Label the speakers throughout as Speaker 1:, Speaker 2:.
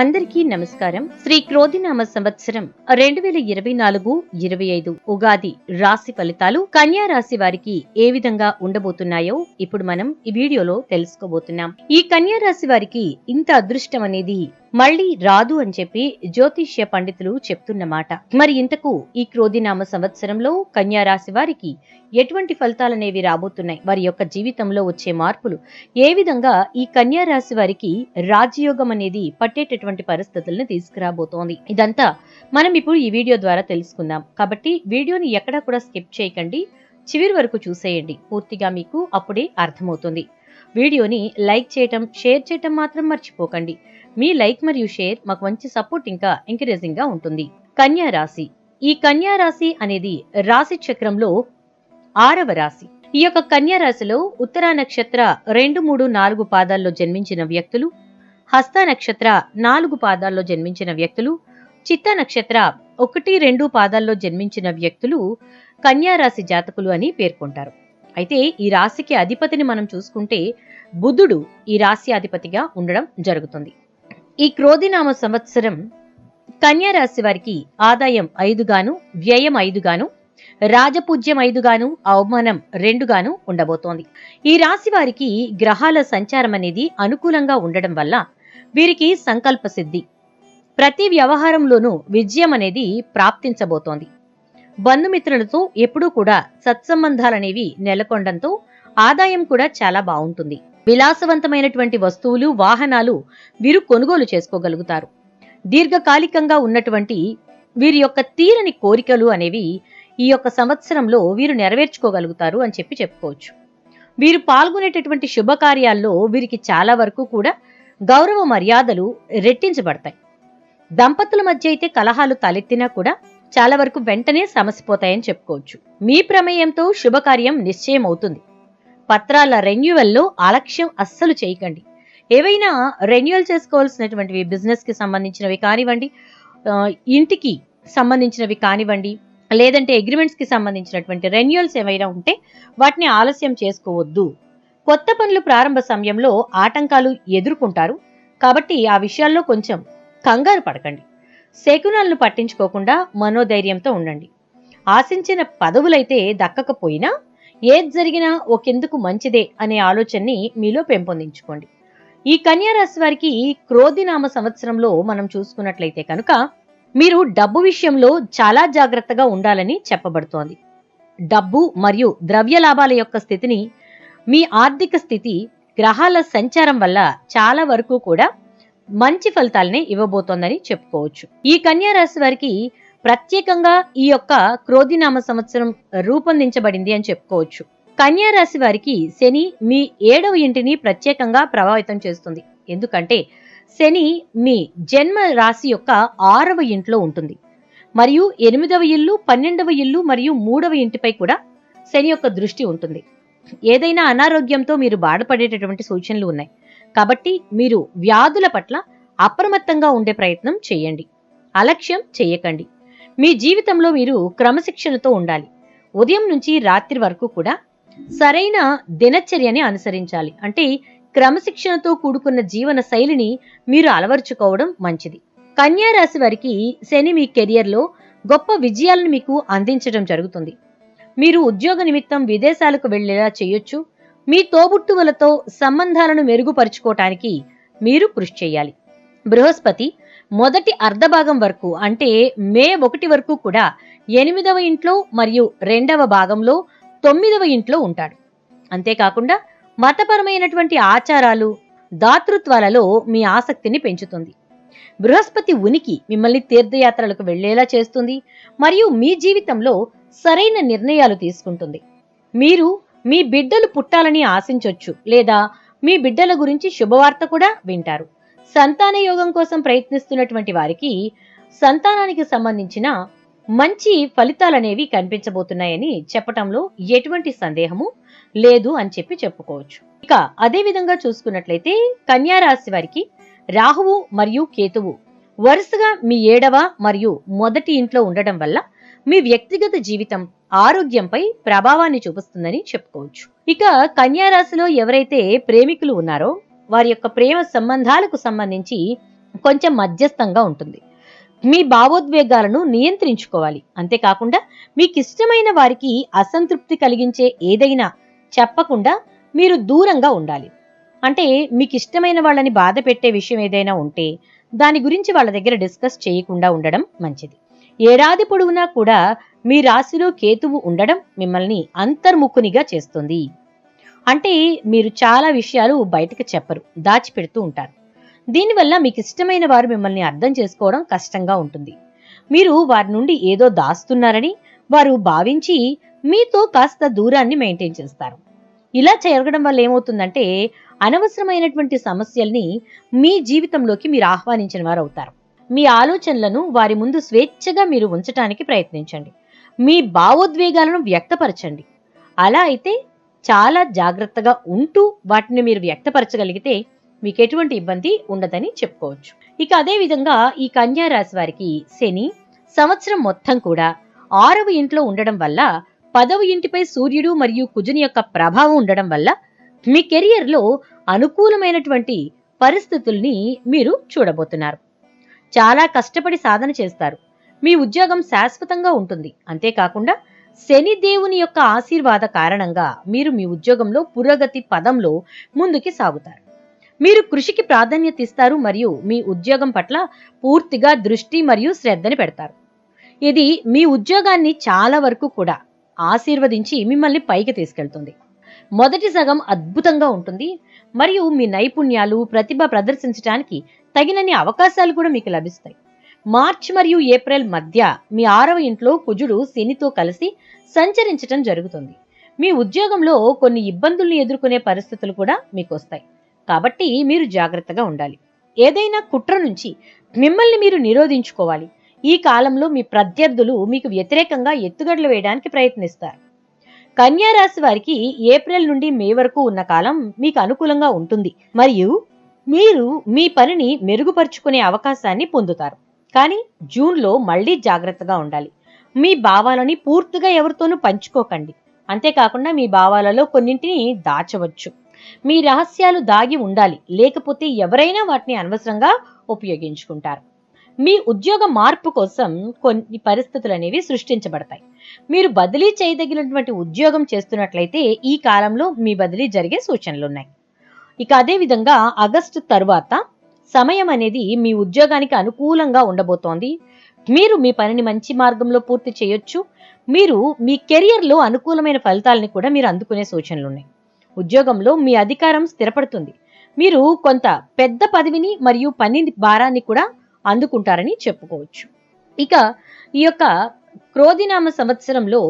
Speaker 1: అందరికీ నమస్కారం. శ్రీ క్రోధినామ సంవత్సరం రెండు వేల ఇరవై నాలుగు ఇరవై ఐదు ఉగాది రాశి ఫలితాలు కన్యా రాశి వారికి ఏ విధంగా ఉండబోతున్నాయో ఇప్పుడు మనం ఈ వీడియోలో తెలుసుకోబోతున్నాం. ఈ కన్యా రాశి వారికి ఇంత అదృష్టం అనేది మళ్ళీ రాదు అని చెప్పి జ్యోతిష్య పండితులు చెప్తున్నమాట మరి ఇంతకు ఈ క్రోధినామ సంవత్సరంలో కన్యా రాశి వారికి ఎటువంటి ఫలితాలనేవి రాబోతున్నాయి? వారి యొక్క జీవితంలో వచ్చే మార్పులు. ఏ విధంగా ఈ కన్యా రాశి వారికి రాజయోగం అనేది పట్టేటటువంటి పరిస్థితులను తీసుకురాబోతోంది? ఇదంతా మనం ఇప్పుడు ఈ వీడియో ద్వారా తెలుసుకుందాం. కాబట్టి వీడియోని ఎక్కడా కూడా స్కిప్ చేయకండి. చివరి వరకు చూసేయండి. పూర్తిగా మీకు అప్పుడే అర్థమవుతుంది. వీడియోని లైక్ చేయటం షేర్ చేయటం మాత్రం మర్చిపోకండి. మీ లైక్ మరియు షేర్ మాకు మంచి సపోర్ట్ ఇంకా ఎంకరేజింగ్గా ఉంటుంది. కన్యా రాశి. ఈ కన్యా రాశి అనేది రాశి చక్రంలో ఆరవ రాశి. ఈ యొక్క కన్యా రాశిలో ఉత్తరా నక్షత్ర రెండు మూడు నాలుగు పాదాల్లో జన్మించిన వ్యక్తులు హస్త నక్షత్ర నాలుగు పాదాల్లో జన్మించిన వ్యక్తులు చిత్త నక్షత్ర ఒకటి రెండు పాదాల్లో జన్మించిన వ్యక్తులు కన్యా రాశి జాతకులు అని పేర్కొంటారు. అయితే ఈ రాశికి అధిపతిని మనం చూసుకుంటే బుధుడు ఈ రాశి అధిపతిగా ఉండడం జరుగుతుంది. ఈ క్రోధినామ సంవత్సరం కన్యా రాశి వారికి ఆదాయం ఐదుగాను వ్యయం ఐదుగాను రాజపూజ్యం ఐదుగాను అవమానం రెండుగాను ఉండబోతోంది. ఈ రాశి వారికి గ్రహాల సంచారం అనేది అనుకూలంగా ఉండడం వల్ల వీరికి సంకల్ప సిద్ధి ప్రతి వ్యవహారంలోనూ విజయం అనేది ప్రాప్తించబోతోంది. బంధుమిత్రులతో ఎప్పుడూ కూడా సత్సంబంధాలనేవి నెలకొండంతో ఆదాయం కూడా చాలా బాగుంటుంది. విలాసవంతమైనటువంటి వస్తువులు వాహనాలు వీరు కొనుగోలు చేసుకోగలుగుతారు. దీర్ఘకాలికంగా ఉన్నటువంటి వీరి యొక్క తీరని కోరికలు అనేవి ఈ యొక్క సంవత్సరంలో వీరు నెరవేర్చుకోగలుగుతారు అని చెప్పి చెప్పుకోవచ్చు. వీరు పాల్గొనేటటువంటి శుభకార్యాల్లో వీరికి చాలా వరకు కూడా గౌరవ మర్యాదలు రెట్టించబడతాయి. దంపతుల మధ్య అయితే కలహాలు తలెత్తినా కూడా చాలా వరకు వెంటనే సమసిపోతాయని చెప్పుకోవచ్చు. మీ ప్రమేయంతో శుభకార్యం నిశ్చయం అవుతుంది పత్రాల రెన్యువల్లో ఆలక్ష్యం అస్సలు చేయకండి. ఏవైనా రెన్యువల్ చేసుకోవాల్సినటువంటివి బిజినెస్కి సంబంధించినవి కానివ్వండి ఇంటికి సంబంధించినవి కానివ్వండి లేదంటే అగ్రిమెంట్స్కి సంబంధించినటువంటి రెన్యువల్స్ ఏవైనా ఉంటే వాటిని ఆలస్యం చేసుకోవద్దు. కొత్త పనులు ప్రారంభ సమయంలో ఆటంకాలు ఎదుర్కొంటారు. కాబట్టి ఆ విషయాల్లో కొంచెం కంగారు పడకండి. శకునాలను పట్టించుకోకుండా మనోధైర్యంతో ఉండండి. ఆశించిన పదవులైతే దక్కకపోయినా ఏది జరిగినా ఒకెందుకు మంచిదే అనే ఆలోచనని మీలో పెంపొందించుకోండి. ఈ కన్యా రాశి వారికి క్రోధినామ సంవత్సరంలో మనం చూసుకున్నట్లయితే కనుక మీరు డబ్బు విషయంలో చాలా జాగ్రత్తగా ఉండాలని చెప్పబడుతోంది. డబ్బు మరియు ద్రవ్య లాభాల యొక్క స్థితిని మీ ఆర్థిక స్థితి గ్రహాల సంచారం వల్ల చాలా వరకు కూడా మంచి ఫలితాలనే ఇవ్వబోతోందని చెప్పుకోవచ్చు. ఈ కన్యా రాశి వారికి ప్రత్యేకంగా ఈ యొక్క క్రోధినామ సంవత్సరం రూపొందించబడింది అని చెప్పుకోవచ్చు. కన్యా రాశి వారికి శని మీ ఏడవ ఇంటిని ప్రత్యేకంగా ప్రభావితం చేస్తుంది. ఎందుకంటే శని మీ జన్మ రాశి యొక్క ఆరవ ఇంట్లో ఉంటుంది. మరియు ఎనిమిదవ ఇల్లు పన్నెండవ ఇల్లు మరియు మూడవ ఇంటిపై కూడా శని యొక్క దృష్టి ఉంటుంది. ఏదైనా అనారోగ్యంతో మీరు బాధపడేటటువంటి సూచనలు ఉన్నాయి. కాబట్టి మీరు వ్యాధుల పట్ల అప్రమత్తంగా ఉండే ప్రయత్నం చేయండి. అలక్ష్యం చేయకండి. మీ జీవితంలో మీరు క్రమశిక్షణతో ఉండాలి. ఉదయం నుంచి రాత్రి వరకు కూడా సరైన దినచర్యని అనుసరించాలి. అంటే క్రమశిక్షణతో కూడుకున్న జీవన శైలిని మీరు అలవర్చుకోవడం మంచిది. కన్యా రాశి వారికి శని మీ కెరియర్లో గొప్ప విజయాలను మీకు అందించడం జరుగుతుంది. మీరు ఉద్యోగ నిమిత్తం విదేశాలకు వెళ్ళేలా చేయొచ్చు. మీ తోబుట్టువులతో సంబంధాలను మెరుగుపరుచుకోవటానికి మీరు కృషి చేయాలి. బృహస్పతి మొదటి అర్ధభాగం వరకు అంటే మే ఒకటి వరకు కూడా ఎనిమిదవ ఇంట్లో మరియు రెండవ భాగంలో తొమ్మిదవ ఇంట్లో ఉంటాడు. అంతేకాకుండా మతపరమైనటువంటి ఆచారాలు దాతృత్వాలలో మీ ఆసక్తిని పెంచుతుంది. బృహస్పతి ఉనికి మిమ్మల్ని తీర్థయాత్రలకు వెళ్ళేలా చేస్తుంది మరియు మీ జీవితంలో సరైన నిర్ణయాలు తీసుకుంటుంది. మీరు మీ బిడ్డలు పుట్టాలని ఆశించవచ్చు లేదా మీ బిడ్డల గురించి శుభవార్త కూడా వింటారు. సంతాన యోగం కోసం ప్రయత్నిస్తున్నటువంటి వారికి సంతానానికి సంబంధించిన మంచి ఫలితాలనేవి కనిపించబోతున్నాయని చెప్పటంలో ఎటువంటి సందేహము లేదు అని చెప్పి చెప్పుకోవచ్చు. ఇక అదే విధంగా చూసుకున్నట్లయితే కన్యారాశి వారికి రాహువు మరియు కేతువు వరుసగా మీ ఏడవ మరియు మొదటి ఇంట్లో ఉండడం వల్ల మీ వ్యక్తిగత జీవితం ఆరోగ్యంపై ప్రభావాన్ని చూపిస్తుందని చెప్పుకోవచ్చు. ఇక కన్యారాశిలో ఎవరైతే ప్రేమికులు ఉన్నారో వారి యొక్క ప్రేమ సంబంధాలకు సంబంధించి కొంచెం మధ్యస్థంగా ఉంటుంది. మీ భావోద్వేగాలను నియంత్రించుకోవాలి. అంతేకాకుండా మీకు ఇష్టమైన వారికి అసంతృప్తి కలిగించే ఏదైనా చెప్పకుండా మీరు దూరంగా ఉండాలి. అంటే మీకు ఇష్టమైన వాళ్ళని బాధ పెట్టే విషయం ఏదైనా ఉంటే దాని గురించి వాళ్ళ దగ్గర డిస్కస్ చేయకుండా ఉండడం మంచిది. ఏడాది పొడవునా కూడా మీ రాశిలో కేతువు ఉండడం మిమ్మల్ని అంతర్ముఖునిగా చేస్తుంది. అంటే మీరు చాలా విషయాలు బయటకు చెప్పరు దాచిపెడుతూ ఉంటారు. దీనివల్ల మీకు ఇష్టమైన వారు మిమ్మల్ని అర్థం చేసుకోవడం కష్టంగా ఉంటుంది. మీరు వారి నుండి ఏదో దాస్తున్నారని వారు భావించి మీతో కాస్త దూరాన్ని మెయింటైన్ చేస్తారు. ఇలా జరగడం వల్ల ఏమవుతుందంటే అనవసరమైనటువంటి సమస్యల్ని మీ జీవితంలోకి మీరు ఆహ్వానించిన వారు అవుతారు. మీ ఆలోచనలను వారి ముందు స్వేచ్ఛగా మీరు ఉంచటానికి ప్రయత్నించండి. మీ భావోద్వేగాలను వ్యక్తపరచండి. అలా అయితే చాలా జాగ్రత్తగా ఉంటూ వాటిని మీరు వ్యక్తపరచగలిగితే మీకు ఎటువంటి ఇబ్బంది ఉండదని చెప్పుకోవచ్చు. ఇక అదే విధంగా ఈ కన్యా రాశి వారికి శని సంవత్సరం మొత్తం కూడా ఆరవ ఇంట్లో ఉండడం వల్ల పదవ ఇంటిపై సూర్యుడు మరియు కుజుని యొక్క ప్రభావం ఉండడం వల్ల మీ కెరియర్లో అనుకూలమైనటువంటి పరిస్థితుల్ని మీరు చూడబోతున్నారు. చాలా కష్టపడి సాధన చేస్తారు. మీ ఉద్యోగం శాశ్వతంగా ఉంటుంది. అంతేకాకుండా శని దేవుని యొక్క ఆశీర్వాద కారణంగా మీరు మీ ఉద్యోగంలో పురోగతి పదంలో ముందుకి సాగుతారు. మీరు కృషికి ప్రాధాన్యత ఇస్తారు మరియు మీ ఉద్యోగం పట్ల పూర్తిగా దృష్టి మరియు శ్రద్ధని పెడతారు. ఇది మీ ఉద్యోగాన్ని చాలా వరకు కూడా ఆశీర్వదించి మిమ్మల్ని పైకి తీసుకెళ్తుంది. మొదటి సగం అద్భుతంగా ఉంటుంది మరియు మీ నైపుణ్యాలు ప్రతిభ ప్రదర్శించడానికి తగినన్ని అవకాశాలు కూడా మీకు లభిస్తాయి. మార్చ్ మరియు ఏప్రిల్ మధ్య మీ ఆరవ ఇంట్లో కుజుడు శనితో కలిసి సంచరించటం జరుగుతుంది. మీ ఉద్యోగంలో కొన్ని ఇబ్బందుల్ని ఎదుర్కొనే పరిస్థితులు కూడా మీకు వస్తాయి కాబట్టి మీరు జాగ్రత్తగా ఉండాలి. ఏదైనా కుట్ర నుంచి మిమ్మల్ని మీరు నిరోధించుకోవాలి. ఈ కాలంలో మీ ప్రత్యర్థులు మీకు వ్యతిరేకంగా ఎత్తుగడలు వేయడానికి ప్రయత్నిస్తారు. కన్యా రాశి వారికి ఏప్రిల్ నుండి మే వరకు ఉన్న కాలం మీకు అనుకూలంగా ఉంటుంది. మరియు మీరు మీ పనిని మెరుగుపరుచుకునే అవకాశాన్ని పొందుతారు. కానీ జూన్లో మళ్ళీ జాగ్రత్తగా ఉండాలి. మీ భావాలని పూర్తిగా ఎవరితోనూ పంచుకోకండి. అంతేకాకుండా మీ భావాలలో కొన్నింటిని దాచవచ్చు. మీ రహస్యాలు దాగి ఉండాలి. లేకపోతే ఎవరైనా వాటిని అనవసరంగా ఉపయోగించుకుంటారు. మీ ఉద్యోగ మార్పు కోసం కొన్ని పరిస్థితులు అనేవి సృష్టించబడతాయి. మీరు బదిలీ చేయదగినటువంటి ఉద్యోగం చేస్తున్నట్లయితే ఈ కాలంలో మీ బదిలీ జరిగే సూచనలు ఉన్నాయి ఇక అదేవిధంగా ఆగస్టు తరువాత సమయం అనేది మీ ఉద్యోగానికి అనుకూలంగా ఉండబోతోంది. మీరు మీ పనిని మంచి మార్గంలో పూర్తి చేయొచ్చు. మీరు మీ కెరియర్లో అనుకూలమైన ఫలితాలని కూడా మీరు అందుకునే సూచనలు ఉన్నాయి ఉద్యోగంలో మీ అధికారం స్థిరపడుతుంది. మీరు కొంత పెద్ద పదవిని మరియు పని భారాన్ని కూడా అందుకుంటారని చెప్పుకోవచ్చు. ఇక ఈ యొక్క క్రోధినామ సంవత్సరంలో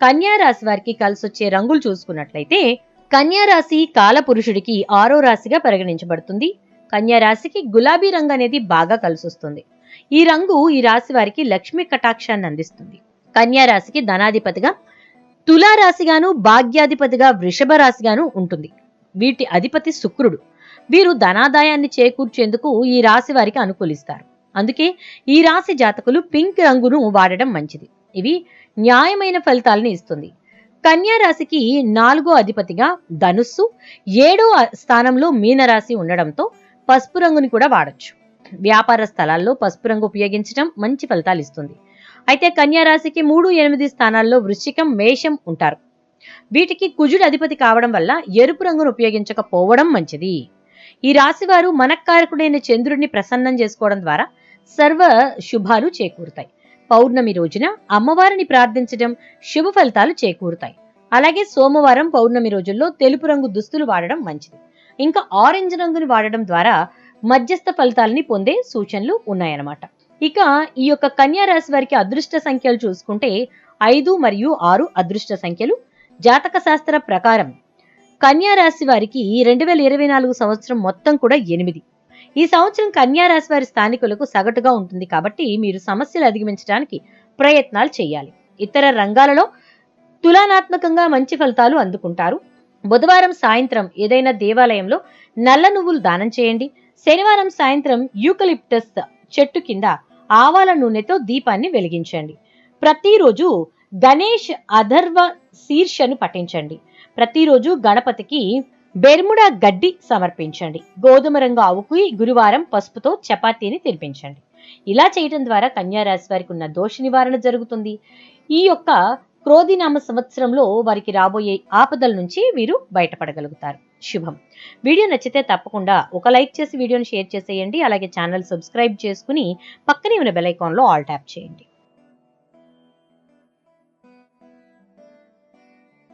Speaker 1: కన్యా రాశి వారికి కలిసి వచ్చే రంగులు చూసుకున్నట్లయితే కన్యారాశి కాలపురుషుడికి ఆరో రాశిగా పరిగణించబడుతుంది. కన్యా రాశికి గులాబీ రంగు అనేది బాగా కలిసొస్తుంది. ఈ రంగు ఈ రాశి వారికి లక్ష్మీ కటాక్షాన్ని అందిస్తుంది. కన్యారాశికి ధనాధిపతిగా తులారాశిగాను భాగ్యాధిపతిగా వృషభ రాశిగాను ఉంటుంది. వీటి అధిపతి శుక్రుడు. వీరు ధనాదాయాన్ని చేకూర్చేందుకు ఈ రాశి వారికి అనుకూలిస్తారు. అందుకే ఈ రాశి జాతకులు పింక్ రంగును వాడడం మంచిది. ఇవి న్యాయమైన ఫలితాలను ఇస్తుంది. కన్యా రాశికి నాలుగో అధిపతిగా ధనుస్సు ఏడో స్థానంలో మీనరాశి ఉండడంతో పసుపు రంగుని కూడా వాడచ్చు. వ్యాపార స్థలాల్లో పసుపు రంగు ఉపయోగించడం మంచి ఫలితాలు ఇస్తుంది. అయితే కన్యారాశికి మూడు ఎనిమిది స్థానాల్లో వృశ్చికం మేషం ఉంటారు. వీటికి కుజుడు అధిపతి కావడం వల్ల ఎరుపు రంగును ఉపయోగించకపోవడం మంచిది. ఈ రాశి వారు మనక్కారకుడైన చంద్రుడిని ప్రసన్నం చేసుకోవడం ద్వారా సర్వ శుభాలు చేకూరుతాయి. పౌర్ణమి రోజున అమ్మవారిని ప్రార్థించడం శుభ ఫలితాలు చేకూరుతాయి. అలాగే సోమవారం పౌర్ణమి రోజుల్లో తెలుపు రంగు దుస్తులు వాడడం మంచిది. ఇంకా ఆరెంజ్ రంగుని వాడడం ద్వారా మధ్యస్థ ఫలితాలని పొందే సూచనలు ఉన్నాయన్నమాట. ఇక ఈ యొక్క కన్యా రాశి వారికి అదృష్ట సంఖ్యలు చూసుకుంటే ఐదు మరియు ఆరు అదృష్ట సంఖ్యలు. జాతక శాస్త్ర ప్రకారం కన్యా రాశి వారికి రెండు వేల ఇరవై నాలుగు సంవత్సరం మొత్తం కూడా ఎనిమిది. ఈ సంవత్సరం కన్యా రాశి వారి స్థానికులకు సగటుగా ఉంటుంది కాబట్టి మీరు సమస్యలు అధిగమించడానికి ప్రయత్నాలు చేయాలి. ఇతర రంగాలలో తులనాత్మకంగా మంచి ఫలితాలు అందుకుంటారు. బుధవారం సాయంత్రం ఏదైనా దేవాలయంలో నల్ల నువ్వులు దానం చేయండి. శనివారం సాయంత్రం యూకలిప్టస్ చెట్టు కింద ఆవాల నూనెతో దీపాన్ని వెలిగించండి. ప్రతిరోజు గణేష్ అధర్వ శీర్షను పఠించండి. ప్రతిరోజు గణపతికి బెర్ముడా గడ్డి సమర్పించండి. గోధుమ రంగు ఆవుకి గురువారం పసుపుతో చపాతీని తినిపించండి. ఇలా చేయటం ద్వారా కన్యారాశి వారికి ఉన్న దోష నివారణ జరుగుతుంది. ఈ యొక్క క్రోధినామ సంవత్సరంలో వారికి రాబోయే ఆపదల నుంచి వీరు బయటపడగలుగుతారు. శుభం. వీడియో నచ్చితే తప్పకుండా ఒక లైక్ చేసి వీడియోని షేర్ చేసేయండి. అలాగే ఛానల్ సబ్స్క్రైబ్ చేసుకుని పక్కనే ఉన్న బెల్ ఐకాన్లో ఆల్ ట్యాప్ చేయండి.